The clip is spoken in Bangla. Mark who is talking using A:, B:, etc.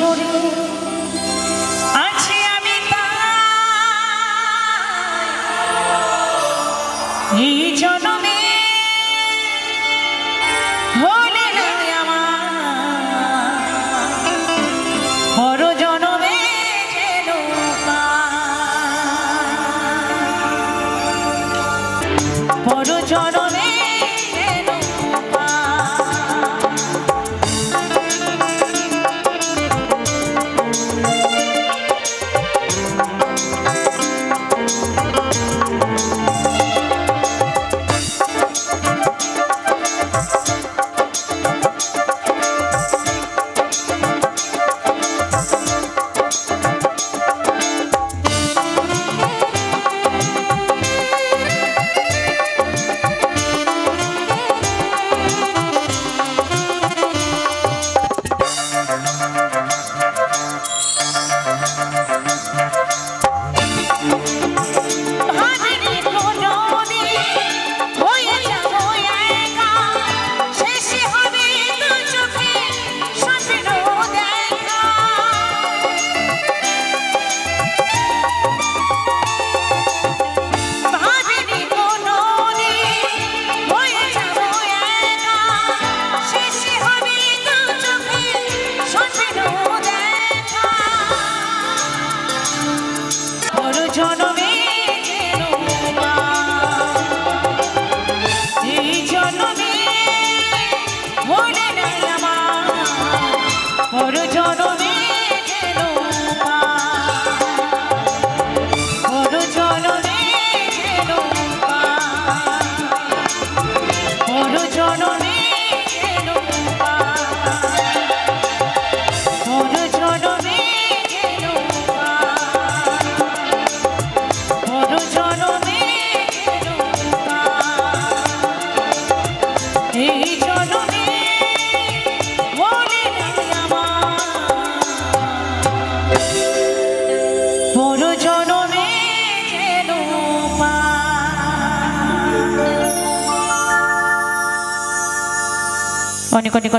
A: মিশরে আছি আমি এই জনমে হলে আমার। জনমে যেন পর জনমে Música ঘর জনমে যেন ニコニコ